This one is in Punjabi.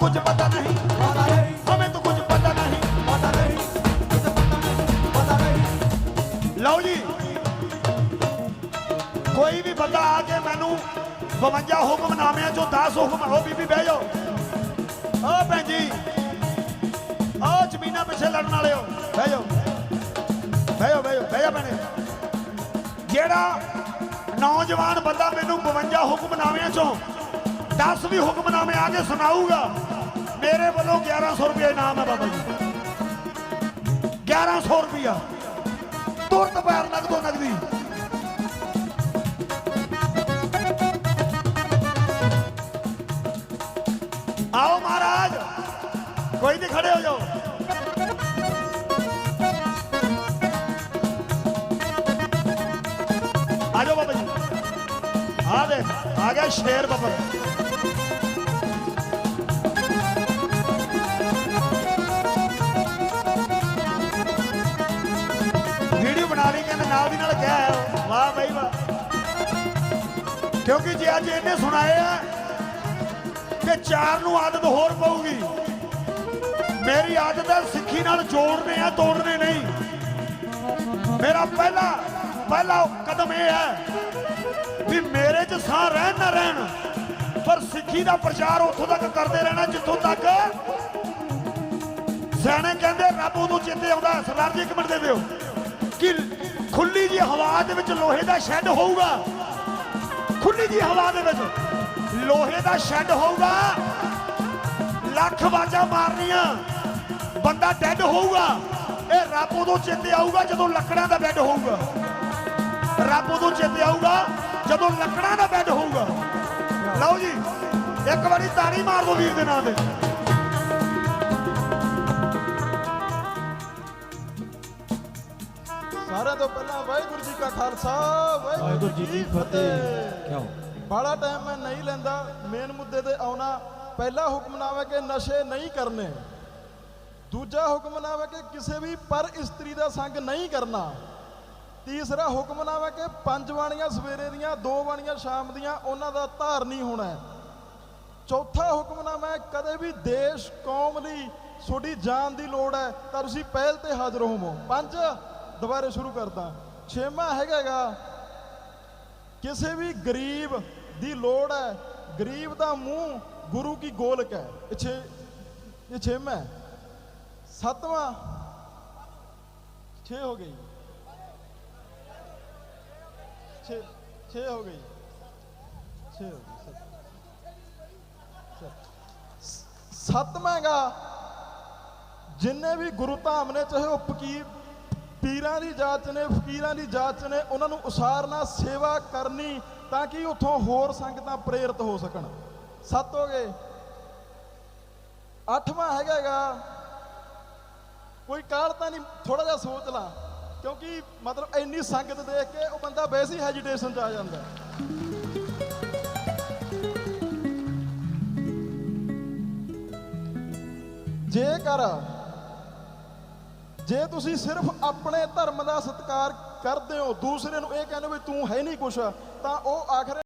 ਕੁਝ ਪਤਾ ਨਹੀਂ ਚੋਂ 10 ਹੁਕਮ ਹੋ ਬੀਬੀ ਬਹਿ ਜਾਓ। ਓ ਭੈਣ ਜੀ ਓ ਜ਼ਮੀਨਾਂ ਪਿੱਛੇ ਲੜਨ ਵਾਲਿਓ ਬਹਿ ਜਾਓ। ਬਹਿ ਜਾਓ ਬਹਿ ਜਾਓ, ਬਹਿ ਜਾ ਭੈਣੇ। ਜਿਹੜਾ ਨੌਜਵਾਨ ਬੰਦਾ ਮੈਨੂੰ ਬਵੰਜਾ ਹੁਕਮ ਹੁਕਮਨਾਮਿਆਂ ਚੋਂ 10 ਵੀ ਹੁਕਮਨਾਮੇ ਆ ਕੇ ਸੁਣਾਊਗਾ। ਮੇਰੇ ਵੱਲੋਂ 1100 ਰੁਪਏ ਇਨਾਮ ਹੈ ਬਾਬਾ ਜੀ। 1100 ਰੁਪਿਆ ਤੁਰਤ ਪੈਰ ਨਗਦੋ ਨਗਦੀ। ਆਓ ਮਹਾਰਾਜ, ਕੋਈ ਨਹੀਂ ਖੜੇ ਹੋ ਜਾਓ। ਆ ਜਾਓ ਬਾਬਾ ਜੀ। ਆ ਦੇ ਆ ਗਿਆ ਸ਼ੇਰ ਬੱਬਰ ਵੀਡੀਓ ਬਣਾ ਲਈ ਕਹਿੰਦੇ ਨਾਲ ਦੀ ਨਾਲ ਕਿਹਾ ਵਾਹ ਬਈ ਵਾਹ। ਕਿਉਂਕਿ ਜੇ ਅੱਜ ਇਹਨੇ ਸੁਣਾਏ ਆ ਕਿ ਚਾਰ ਨੂੰ ਆਦਤ ਹੋਰ ਪਊਗੀ। ਮੇਰੀ ਆਦਤ ਹੈ ਸਿੱਖੀ ਨਾਲ ਜੋੜਨੇ ਆ, ਤੋੜਨੇ ਨਹੀਂ। ਮੇਰਾ ਪਹਿਲਾ ਪਹਿਲਾ ਕਦਮ ਇਹ ਹੈ ਵੀ ਮੇਰੇ 'ਚ ਸਾਹ ਰਹਿਣ ਨਾ ਰਹਿਣ। ਪਰ ਸਿੱਖੀ ਦਾ ਪ੍ਰਚਾਰ ਉੱਥੋਂ ਤੱਕ ਕਰਦੇ ਰਹਿਣਾ, ਜਿੱਥੋਂ ਤੱਕ ਸਿਆਣੇ ਕਹਿੰਦੇ ਰੱਬ ਉਦੋਂ ਚੇਤੇ ਆਉਂਦਾ ਸਰਦਾਰ ਜੀ, ਇੱਕ ਮਿੰਟ ਦੇ ਦਿਓ। ਕਿ ਖੁੱਲੀ ਜੀ ਹਵਾ ਦੇ ਵਿੱਚ ਲੋਹੇ ਦਾ ਸ਼ੈੱਡ ਹੋਊਗਾ? ਖੁੱਲੀ ਜੀ ਹਵਾ ਦੇ ਵਿੱਚ ਲੋਹੇ ਦਾ ਸ਼ੈੱਡ ਹੋਊਗਾ? ਲੱਖ ਬਾਜਾਂ ਮਾਰਨੀਆਂ, ਬੰਦਾ ਡੈੱਡ ਹੋਊਗਾ। ਇਹ ਰੱਬ ਉਦੋਂ ਚੇਤੇ ਆਊਗਾ ਜਦੋਂ ਲੱਕੜਾਂ ਦਾ ਬੈੱਡ ਹੋਊਗਾ। ਰੱਬ ਉਦੋਂ ਚੇਤੇ ਆਊਗਾ ਜਦੋਂ ਲੱਕੜਾਂ ਦਾ ਬੈੱਡ ਹੋਊਗਾ। ਲਓ ਜੀ ਇੱਕ ਵਾਰੀ ਤਾੜੀ ਮਾਰ ਦਿਓ ਵੀਰ ਦੇ ਨਾਂ ਤੇ। ਸਾਰਿਆਂ ਤੋਂ ਪਹਿਲਾਂ ਵਾਹਿਗੁਰੂ ਜੀ ਕਾ ਖਾਲਸਾ ਵਾਹਿਗੁਰੂ ਜੀ ਕੀ ਫਤਿਹ। क्यों ਬਾਲਾ ਟਾਈਮ ਮੈਂ ਨਹੀਂ ਲੈਂਦਾ ਮੇਨ ਮੁੱਦੇ ਤੇ ਆਉਣਾ। ਪਹਿਲਾ ਹੁਕਮਨਾਮਾ ਕਿ ਨਸ਼ੇ ਨਹੀਂ ਕਰਨੇ। ਦੂਜਾ ਹੁਕਮਨਾਮਾ ਕਿ ਕਿਸੇ ਵੀ ਪਰ ਇਸਤਰੀ ਦਾ ਸੰਗ ਨਹੀਂ ਕਰਨਾ। ਤੀਸਰਾ ਹੁਕਮਨਾਮਾ ਕਿ ਪੰਜ ਬਾਣੀਆਂ ਸਵੇਰੇ ਦੀਆਂ, ਦੋ ਬਾਣੀਆਂ ਸ਼ਾਮ ਦੀਆਂ, ਉਹਨਾਂ ਦਾ ਧਾਰਨੀ ਹੋਣਾ ਹੈ। ਚੌਥਾ ਹੁਕਮਨਾਮਾ ਹੈ, ਕਦੇ ਵੀ ਦੇਸ਼, ਕੌਮ ਲਈ ਤੁਹਾਡੀ ਜਾਨ ਦੀ ਲੋੜ ਹੈ, ਤਾਂ ਤੁਸੀਂ ਪਹਿਲ ਤੇ ਹਾਜ਼ਰ ਹੋਵੋ। ਪੰਜ, ਦੁਬਾਰੇ ਸ਼ੁਰੂ ਕਰਦਾ। ਛੇਵਾਂ ਹੈਗਾਗਾ ਕਿਸੇ ਵੀ ਗਰੀਬ ਦੀ ਲੋੜ ਹੈ, ਗਰੀਬ ਦਾ ਮੂੰਹ ਗੁਰੂ ਕੀ ਗੋਲਕ ਹੈ। ਇਹ ਛੇ, ਇਹ ਛੇਵਾਂ ਸੱਤਵਾਂ, ਛੇ ਹੋ ਗਈ ਛੇ ਛੇ ਹੋ ਗਈ ਛੇ ਹੋ ਗਈ ਸੱਤ। ਸੱਤਵਾਂ ਗਾ ਜਿੰਨੇ ਵੀ ਗੁਰੂ ਧਾਮ ਨੇ, ਚਾਹੇ ਉਹ ਫਕੀਰ ਪੀਰਾਂ ਦੀ ਜਾਤ ਨੇ, ਫਕੀਰਾਂ ਦੀ ਜਾਤ ਨੇ, ਉਹਨਾਂ ਨੂੰ ਉਸਾਰਨਾ, ਸੇਵਾ ਕਰਨੀ, ਤਾਂ ਕਿ ਉੱਥੋਂ ਹੋਰ ਸੰਗਤਾਂ ਪ੍ਰੇਰਿਤ ਹੋ ਸਕਣ। ਸੱਤ ਹੋ ਗਏ। ਅੱਠਵਾਂ ਹੈਗਾ ਗਾ ਕੋਈ ਕਾਲ ਤਾਂ ਨਹੀਂ ਥੋੜਾ ਜਿਹਾ ਸੋਚ ਲਾ। ਕਿਉਂਕਿ ਮਤਲਬ ਇੰਨੀ ਸੰਗਤ ਦੇਖ ਕੇ ਉਹ ਬੰਦਾ ਵੈਸੇ ਹੀ ਹੈਜੀਟੇਸ਼ਨ 'ਚ ਆ ਜਾਂਦਾ ਜੇਕਰ, ਜੇ ਤੁਸੀਂ ਸਿਰਫ ਆਪਣੇ ਧਰਮ ਦਾ ਸਤਿਕਾਰ ਕਰਦੇ ਹੋ, ਦੂਸਰੇ ਨੂੰ ਇਹ ਕਹਿੰਦੇ ਹੋ ਵੀ ਤੂੰ ਹੈ ਨਹੀਂ ਕੁਛ, ਤਾਂ ਉਹ ਆਖਰ